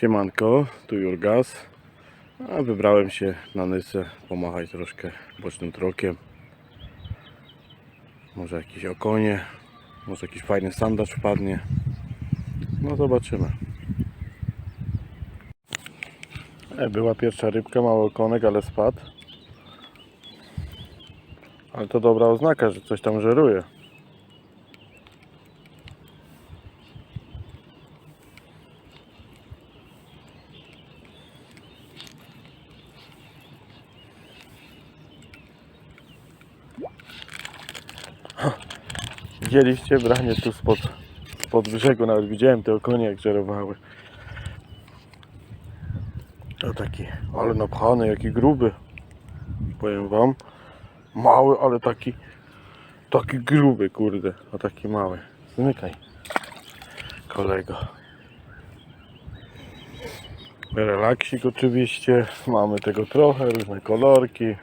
Siemanko, tu Jurgas. A wybrałem się na Nysę pomachać troszkę bocznym trokiem. Może jakieś okonie, może jakiś fajny sandacz wpadnie. No zobaczymy. E, była pierwsza rybka, mały okonek, ale spadł. Ale to dobra oznaka, że coś tam żeruje. Widzieliście branie tu spod, spod brzegu, nawet widziałem te okonie jak żerowały. To taki, ale napchany, jaki gruby. Powiem wam. Mały, ale taki, taki gruby, kurde. A taki mały. Zmykaj, kolego. Relaksik oczywiście. Mamy tego trochę, różne kolorki.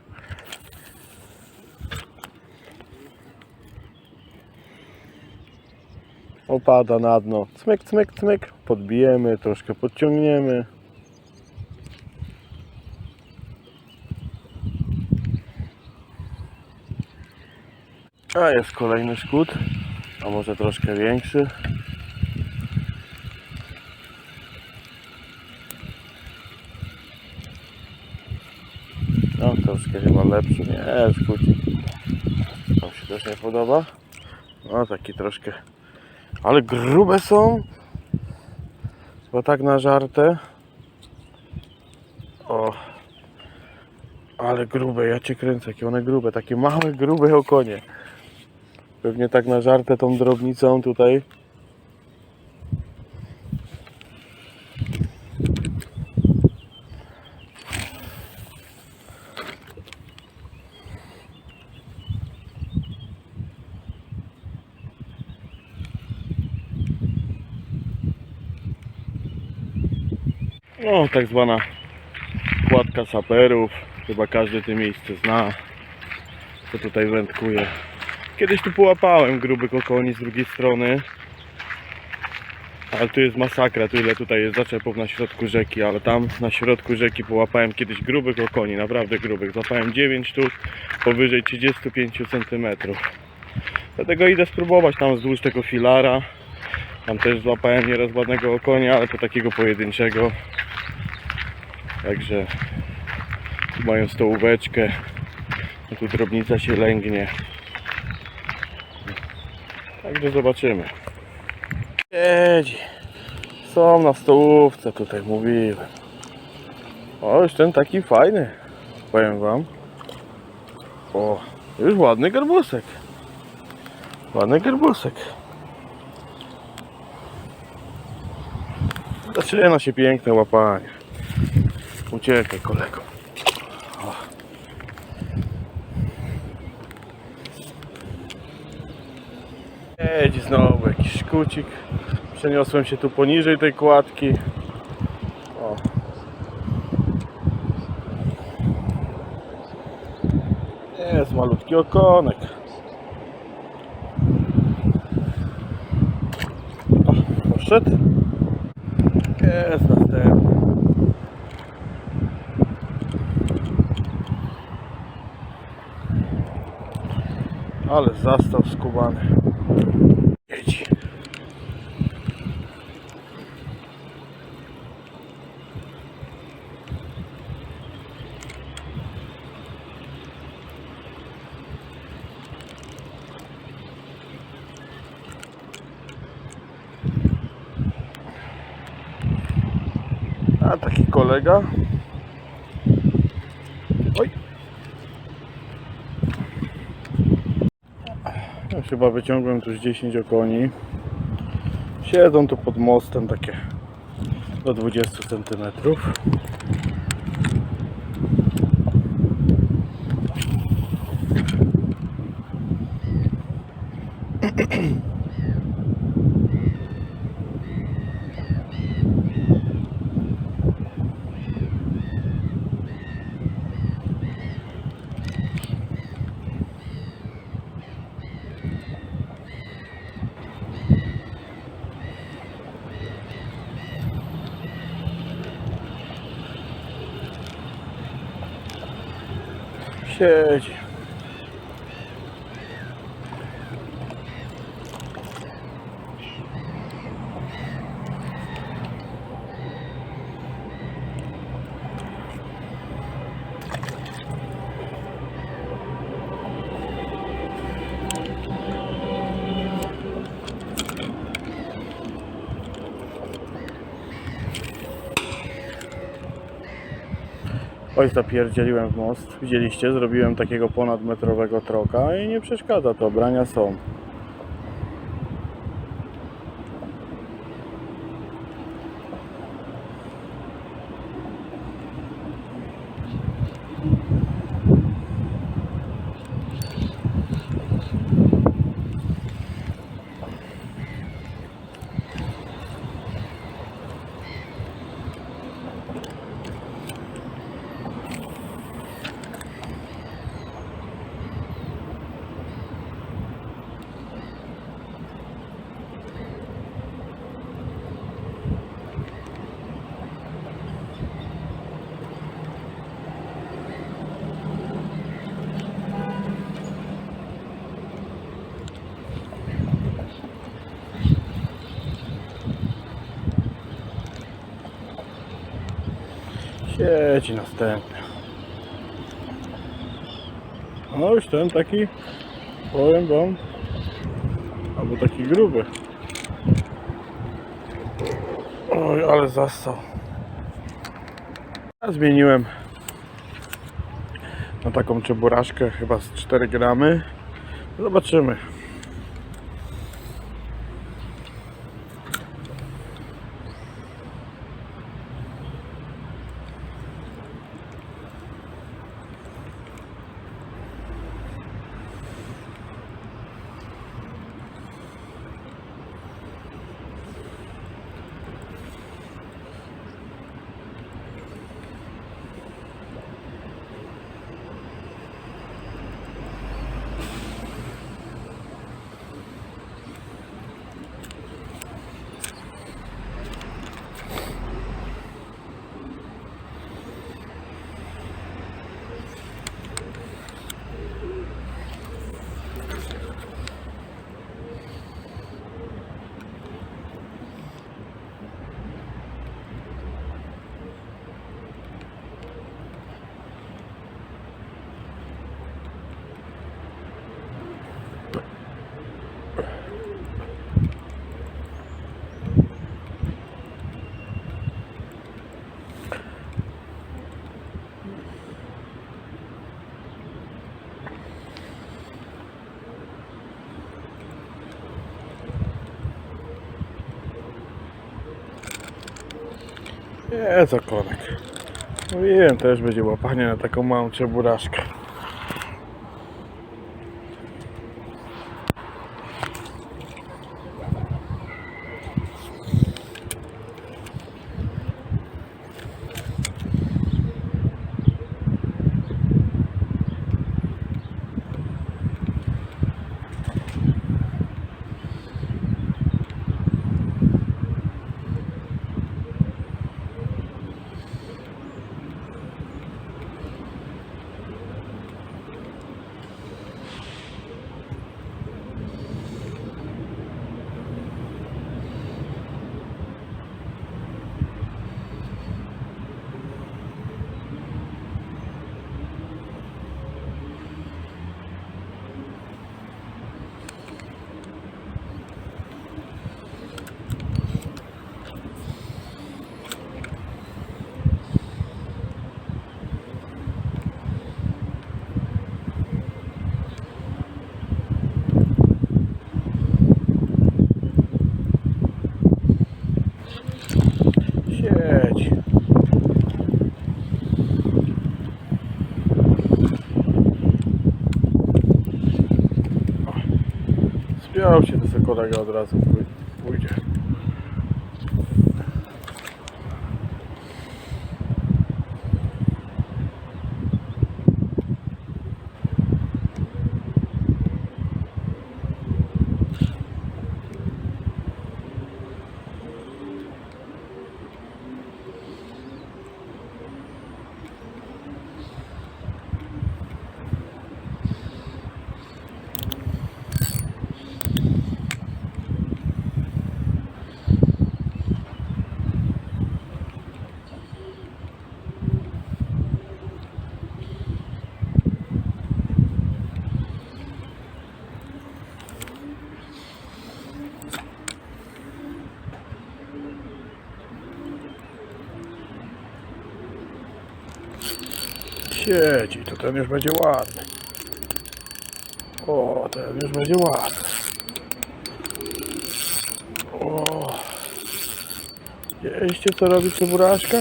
Opada na dno. Cmyk, cmyk, cmyk. Podbijemy, troszkę podciągniemy. A jest kolejny szkód, a może troszkę większy. No troszkę chyba lepszy, nie szkódzik. Mi się też nie podoba. No taki troszkę, ale grube są. Bo tak na żartę. O. Ale grube, ja cię kręcę, jakie one grube, takie małe, grube okonie. Pewnie tak na żartę tą drobnicą tutaj. No, tak zwana kładka saperów. Chyba każdy to miejsce zna, co tutaj wędkuje. Kiedyś tu połapałem grubych okoni z drugiej strony. Ale tu jest masakra, tyle tutaj jest zaczepów na środku rzeki, ale tam na środku rzeki połapałem kiedyś grubych okoni, naprawdę grubych. Złapałem 9 sztuk powyżej 35 cm. Dlatego idę spróbować tam wzdłuż tego filara. Tam też złapałem nieraz ładnego okonia, ale to takiego pojedynczego. Także tu mają stołóweczkę. A tu drobnica się lęgnie. Także zobaczymy. Siedzi. Są na stołówce, tutaj mówiłem. O, już ten taki fajny. Powiem wam. O, już ładny garbusek. Ładny garbusek. Zaczyna się piękne łapanie. Uciekaj kolego. O. Jedź znowu jakiś szkucik. Przeniosłem się tu poniżej tej kładki. O. Jest malutki okonek. O, poszedł. Jest następny. Ale zastał skubany. Jedź. A taki kolega. Oj. Ja chyba wyciągłem tu już 10 okoni. Siedzą tu pod mostem takie do 20 cm. Siedzi. Oj, zapierdzieliłem w most. Widzieliście, zrobiłem takiego ponadmetrowego troka i nie przeszkadza to, brania są. Siedzi następny. No już ten taki, powiem wam, albo taki gruby. Oj, ale zastał. Ja zmieniłem na taką czeburaszkę, chyba z 4 gramy. Zobaczymy. Nie, zakonek. Mówiłem, też będzie łapanie na taką małą czeburaszkę. Siedź. Spiał się, sobie kolega od razu pój- pójdzie. Siedzi, to ten już będzie ładny. O, ten już będzie ładny. O. Widzieliście co robi ceburaczka?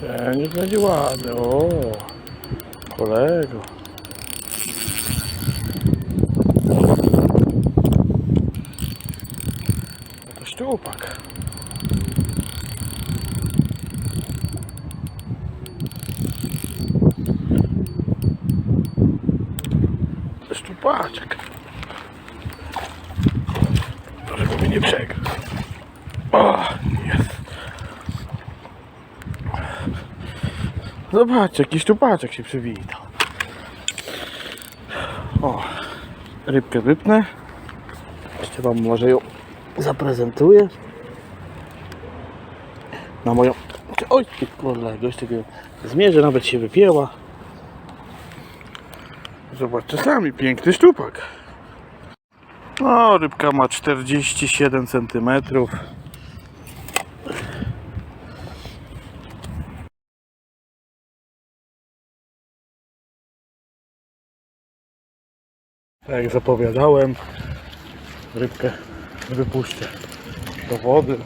Ten już będzie ładny. O, kolego. To szczupak. O. Zobaczcie, jaki szczupaczek się przywitał. O, rybkę wypnę. Jeszcze wam może ją zaprezentuję. Na moją... Oj, kurde, gość tego zmierzę, nawet się wypięła. Zobaczcie sami, piękny szczupak. No, rybka ma 47 cm. Tak jak zapowiadałem, rybkę wypuszczę do wody.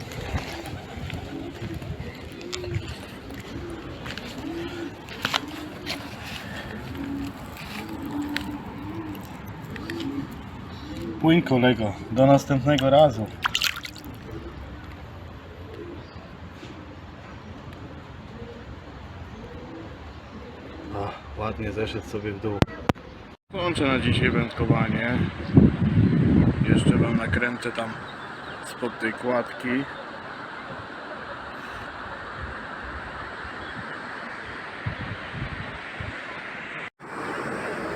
Płyń kolego, do następnego razu. O, ładnie zeszedł sobie w dół. Kończę na dzisiaj wędkowanie. Jeszcze wam nakręcę tam spod tej kładki.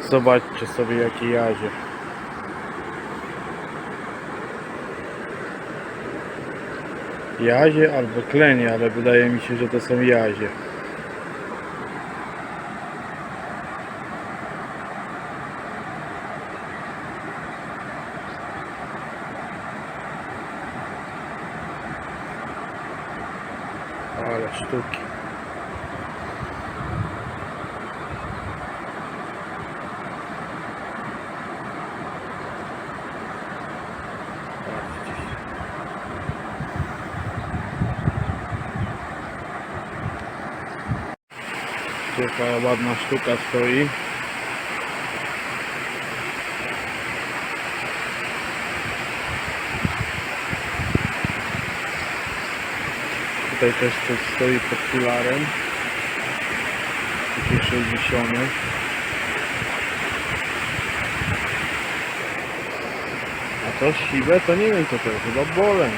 Zobaczcie sobie jakie jazie. Jazie albo klenie, ale wydaje mi się, że to są jazie. Ale sztuki. Jaka ładna sztuka stoi. Tutaj też coś stoi pod filarem. Takie 60. A to siwe to nie wiem co to jest, chyba boleń.